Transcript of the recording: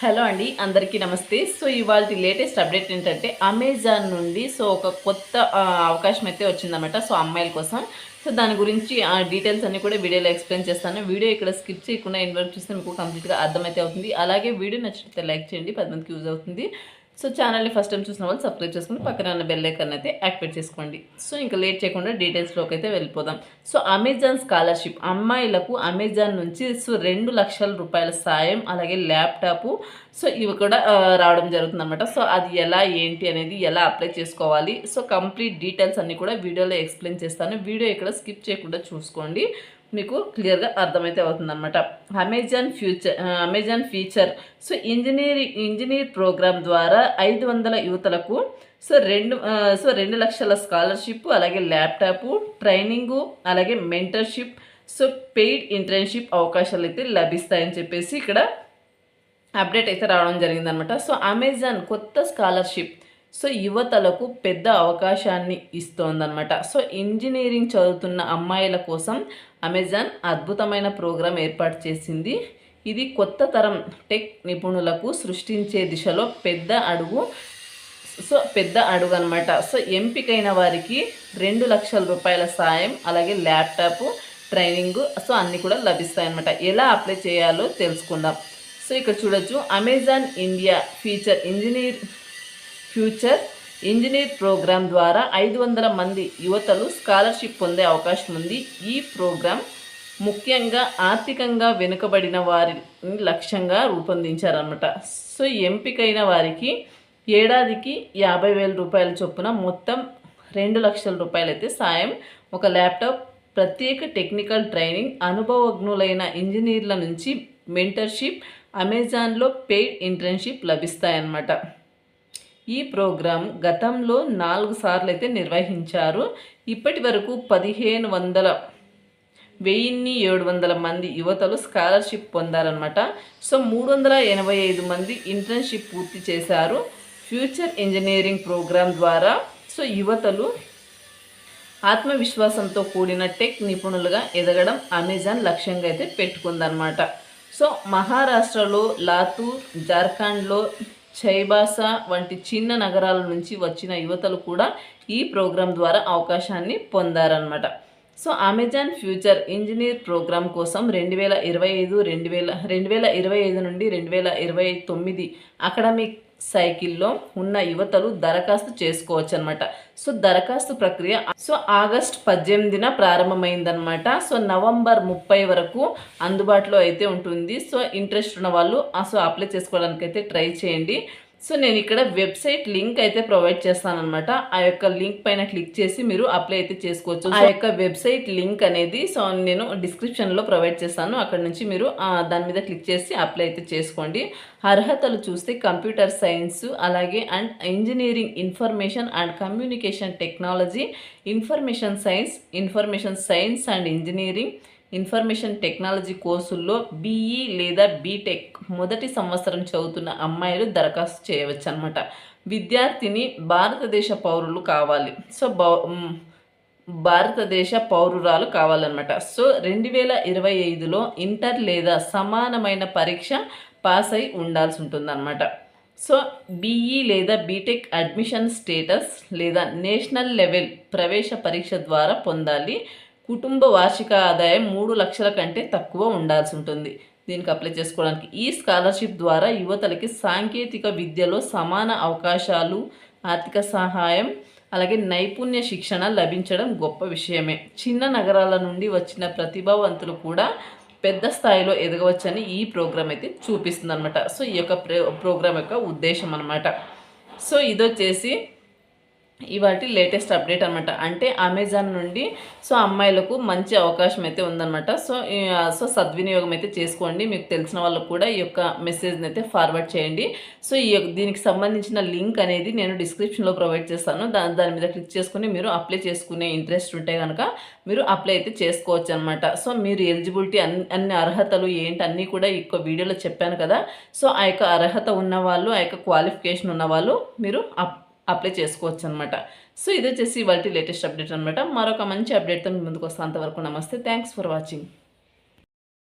Hello అండి అందరికీ నమస్తే. సో ఇవాళ లేటెస్ట్ అప్డేట్ ఏంటంటే అమెజాన్ నుండి సో ఒక కొత్త అవకాశం అయితే వచ్చిందన్నమాట సో అమ్మాయిల కోసం. సో దాని గురించి ఆ డీటెయిల్స్ అన్ని కూడా వీడియోలో ఎక్స్ప్లెయిన్ చేస్తాను. వీడియో ఇక్కడ స్కిప్ చేయకుండా ఇన్వర్ట్ చూస్తే మీకు కంప్లీట్గా అర్థమైతే అవుతుంది. అలాగే వీడియో నచ్చితే లైక్ చేయండి పది మందికి యూజ్ అవుతుంది. సో ఛానల్ని ఫస్ట్ టైం చూసిన వాళ్ళు సబ్స్క్రైబ్ చేసుకుని పక్కన ఉన్న బెల్ ఐకన్ అయితే యాక్టివేట్ చేసుకోండి. సో ఇంకా లేట్ చేయకుండా డీటెయిల్స్లోకి అయితే వెళ్ళిపోదాం. సో అమెజాన్ స్కాలర్షిప్ అమ్మాయిలకు అమెజాన్ నుంచి సో రెండు లక్షల రూపాయల సాయం అలాగే ల్యాప్టాప్ సో ఇవి కూడా రావడం జరుగుతుంది అనమాట సో అది ఎలా ఏంటి అనేది ఎలా అప్లై చేసుకోవాలి? సో కంప్లీట్ డీటెయిల్స్ అన్ని కూడా వీడియోలో ఎక్స్ప్లెయిన్ చేస్తాను. వీడియో ఇక్కడ స్కిప్ చేయకుండా చూసుకోండి. మీకు క్లియర్గా అర్థమైతే అవుతుంది అనమాట Amazon future Amazon feature. So engineering engineer program ద్వారా ఐదు వందల యువతలకు సో రెండు సో రెండు లక్షల స్కాలర్షిప్ అలాగే ల్యాప్టాప్ ట్రైనింగు అలాగే మెంటర్షిప్ సో పెయిడ్ ఇంటర్న్షిప్ అవకాశాలు అయితే లభిస్తాయని చెప్పేసి ఇక్కడ అప్డేట్ అయితే రావడం జరిగిందనమాట సో అమెజాన్ కొత్త స్కాలర్షిప్ సో యువతలకు పెద్ద అవకాశాన్ని ఇస్తోందనమాట సో ఇంజనీరింగ్ చదువుతున్న అమ్మాయిల కోసం అమెజాన్ అద్భుతమైన ప్రోగ్రాం ఏర్పాటు చేసింది. ఇది కొత్త తరం టెక్ నిపుణులకు సృష్టించే దిశలో పెద్ద అడుగు సో పెద్ద అడుగు అనమాట సో ఎంపికైన వారికి రెండు లక్షల రూపాయల సాయం అలాగే ల్యాప్టాప్ ట్రైనింగ్ సో అన్నీ కూడా లభిస్తాయి అనమాట ఎలా అప్లై చేయాలో తెలుసుకుందాం. సో ఇక్కడ చూడొచ్చు Amazon India feature engineer future engineer program ద్వారా ఐదు వందల మంది యువతలు స్కాలర్షిప్ పొందే అవకాశం ఉంది. ఈ ప్రోగ్రాం ముఖ్యంగా ఆర్థికంగా వెనుకబడిన వారిని లక్ష్యంగా రూపొందించారనమాట సో ఎంపికైన వారికి ఏడాదికి యాభై వేల రూపాయల చొప్పున మొత్తం రెండు లక్షల రూపాయలు అయితే సాయం. ఒక ల్యాప్టాప్ ప్రత్యేక టెక్నికల్ ట్రైనింగ్ అనుభవజ్ఞులైన ఇంజనీర్ల నుంచి మెంటర్షిప్ అమెజాన్లో పెయిడ్ ఇంటర్న్షిప్ లభిస్తాయన్నమాట. ఈ ప్రోగ్రాం గతంలో నాలుగు సార్లు అయితే నిర్వహించారు. ఇప్పటి వరకు పదిహేను వందల వెయ్యిన్ని ఏడు వందల మంది యువతలు స్కాలర్షిప్ పొందారనమాట సో మూడు వందల ఎనభై ఐదు మంది ఇంటర్న్షిప్ పూర్తి చేశారు. ఫ్యూచర్ ఇంజనీరింగ్ ప్రోగ్రాం ద్వారా. సో యువతలు ఆత్మవిశ్వాసంతో కూడిన టెక్ నిపుణులుగా ఎదగడం అమెజాన్ లక్ష్యంగా అయితే పెట్టుకుందనమాట సో మహారాష్ట్రలో లాతూర్ జార్ఖండ్లో చైబాస వంటి చిన్న నగరాల నుంచి వచ్చిన యువతలు కూడా ఈ ప్రోగ్రాం ద్వారా అవకాశాన్ని పొందారనమాట so Amazon future engineer program కోసం రెండు వేల ఇరవై ఐదు రెండు వేల రెండు వేల ఇరవై ఐదు నుండి రెండు వేల ఇరవై తొమ్మిది అకాడమిక్ సైకిల్లో ఉన్న యువతలు దరఖాస్తు చేసుకోవచ్చు అనమాట సో దరఖాస్తు ప్రక్రియ సో ఆగస్ట్ పద్దెనిమిదిన ప్రారంభమైందనమాట సో నవంబర్ ముప్పై వరకు అందుబాటులో అయితే ఉంటుంది. సో ఇంట్రెస్ట్ ఉన్న వాళ్ళు ఆ సో అప్లై చేసుకోవడానికి అయితే ట్రై చేయండి. సో నేను ఇక్కడ వెబ్సైట్ లింక్ అయితే ప్రొవైడ్ చేస్తాను అనమాట ఆ యొక్క లింక్ పైన క్లిక్ చేసి మీరు అప్లై అయితే చేసుకోవచ్చు. ఆ యొక్క వెబ్సైట్ లింక్ అనేది సో నేను డిస్క్రిప్షన్లో ప్రొవైడ్ చేస్తాను. అక్కడ నుంచి మీరు దాని మీద క్లిక్ చేసి అప్లై అయితే చేసుకోండి. అర్హతలు చూస్తే కంప్యూటర్ సైన్స్ అలాగే and engineering information and communication technology information science information science and engineering information technology కోర్సుల్లో బీఈ లేదా బీటెక్ మొదటి సంవత్సరం చదువుతున్న అమ్మాయిలు దరఖాస్తు చేయవచ్చు అనమాట విద్యార్థిని భారతదేశ పౌరులు కావాలి. సో బౌ భారతదేశ పౌరురాలు కావాలన్నమాట. సో రెండు వేల ఇరవై ఐదులో ఇంటర్ లేదా సమానమైన పరీక్ష పాస్ అయి ఉండాల్సి ఉంటుందన్నమాట. సో బీఈ లేదా బీటెక్ అడ్మిషన్ స్టేటస్ లేదా నేషనల్ లెవెల్ ప్రవేశ పరీక్ష ద్వారా పొందాలి. కుటుంబ వార్షిక ఆదాయం మూడు లక్షల కంటే తక్కువ ఉండాల్సి ఉంటుంది. దీనికి అప్లై చేసుకోవడానికి ఈ స్కాలర్షిప్ ద్వారా యువతలకి సాంకేతిక విద్యలో సమాన అవకాశాలు ఆర్థిక సహాయం అలాగే నైపుణ్య శిక్షణ లభించడం గొప్ప విషయమే. చిన్న నగరాల నుండి వచ్చిన ప్రతిభావంతులు కూడా పెద్ద స్థాయిలో ఎదగవచ్చని ఈ ప్రోగ్రామ్ అయితే చూపిస్తుంది అనమాట సో ఈ యొక్క ప్రోగ్రామ్ యొక్క ఉద్దేశం అనమాట సో ఇదొచ్చేసి ఇవాటి లేటెస్ట్ అప్డేట్ అనమాట అంటే అమెజాన్ నుండి సో అమ్మాయిలకు మంచి అవకాశం అయితే ఉందన్నమాట. సో సో సద్వినియోగం అయితే చేసుకోండి. మీకు తెలిసిన వాళ్ళకు కూడా ఈ యొక్క మెసేజ్ని అయితే ఫార్వర్డ్ చేయండి. సో ఈ యొక్క- దీనికి సంబంధించిన లింక్ అనేది నేను డిస్క్రిప్షన్లో ప్రొవైడ్ చేస్తాను. దాని దాని మీద క్లిక్ చేసుకుని మీరు అప్లై చేసుకునే ఇంట్రెస్ట్ ఉంటే కనుక మీరు అప్లై అయితే చేసుకోవచ్చు అనమాట సో మీరు ఎలిజిబిలిటీ అన్ని అన్ని అర్హతలు ఏంటి అన్నీ కూడా ఈ వీడియోలో చెప్పాను కదా. సో ఆ యొక్క అర్హత ఉన్న వాళ్ళు ఆ యొక్క క్వాలిఫికేషన్ ఉన్న వాళ్ళు మీరు అప్ అప్లై చేసుకోవచ్చు అనమాట సో ఇది వచ్చేసి ఇవాళ లేటెస్ట్ అప్డేట్ అనమాట మరొక మంచి అప్డేట్తో మీ ముందుకు వస్తాను అంతవరకు నమస్తే. Thanks for watching.